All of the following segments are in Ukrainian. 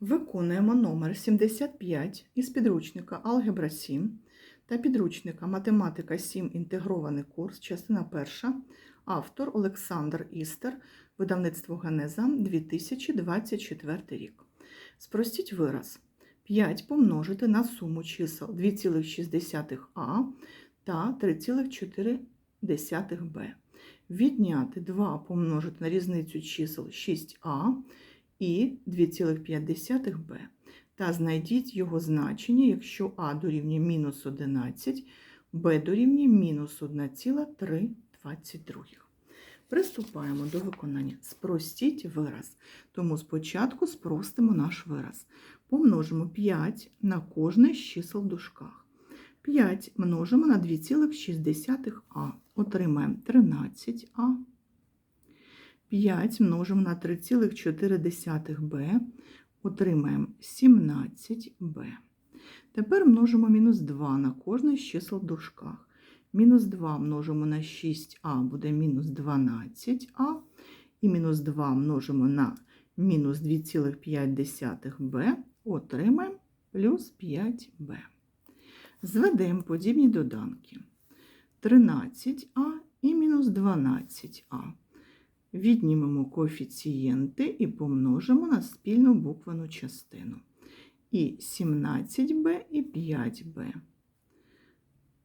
Виконуємо номер 75 із підручника Алгебра 7 та підручника Математика 7. Інтегрований курс, частина 1. Автор Олександр Істер, видавництво Генеза 2024 рік. Спростіть вираз. 5 помножити на суму чисел 2,6а та 3,4б. Відняти 2 помножити на різницю чисел 6а і 2,5b. Та знайдіть його значення, якщо а дорівнює мінус 11, b дорівнює мінус 1,322. Приступаємо до виконання. Спростіть вираз. Тому спочатку спростимо наш вираз. Помножимо 5 на кожне з чисел в дужках. 5 множимо на 2,6а. Отримаємо 13а. 5 множимо на 3,4b, отримаємо 17b. Тепер множимо мінус 2 на кожне з чисел в дужках. Мінус 2 множимо на 6а буде мінус 12а, і мінус 2 множимо на мінус 2,5b, отримаємо плюс 5b. Зведемо подібні доданки. 13а і мінус 12а. Віднімемо коефіцієнти і помножимо на спільну буквену частину. І 17b і 5b.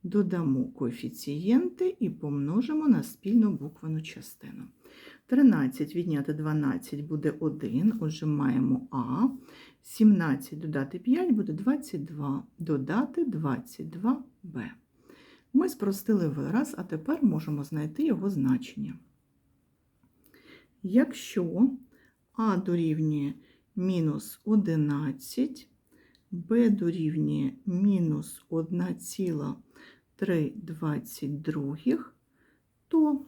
Додамо коефіцієнти і помножимо на спільну буквену частину. 13 відняти 12 буде 1, отже, маємо А. 17 додати 5 буде 22, додати 22b. Ми спростили вираз, а тепер можемо знайти його значення. Якщо А дорівнює мінус 11, Б дорівнює мінус 1,322, то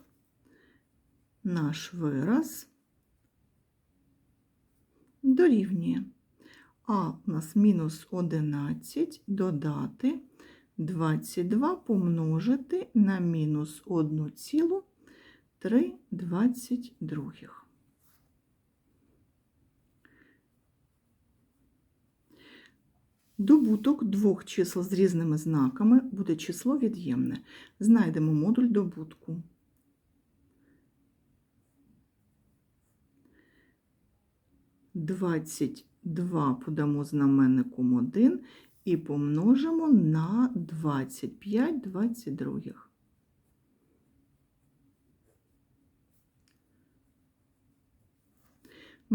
наш вираз дорівнює А у нас мінус 11 додати 22 помножити на мінус 1,322. Добуток двох чисел з різними знаками буде число від'ємне. Знайдемо модуль добутку. Двадцять два подамо знаменником 1 і помножимо на 25 22.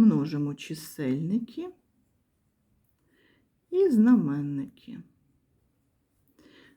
Множимо чисельники і знаменники.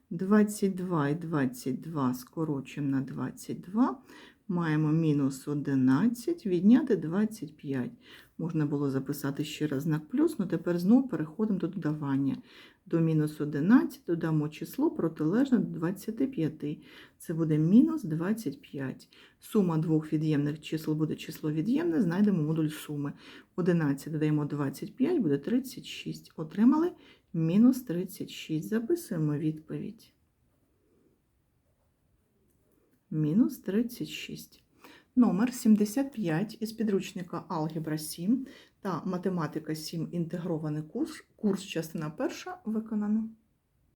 22 і 22 скорочуємо на 22, маємо мінус 11, відняти 25. Можна було записати ще раз знак плюс, але тепер знову переходимо до додавання. До мінус 11 додамо число протилежне до 25. Це буде мінус 25. Сума двох від'ємних чисел буде число від'ємне, знайдемо модуль суми. 11 додаємо 25, буде 36. Отримали мінус 36. Записуємо відповідь. Мінус 36. Номер 75 із підручника Алгебра 7 та Математика 7. Інтегрований курс. Курс частина перша виконано.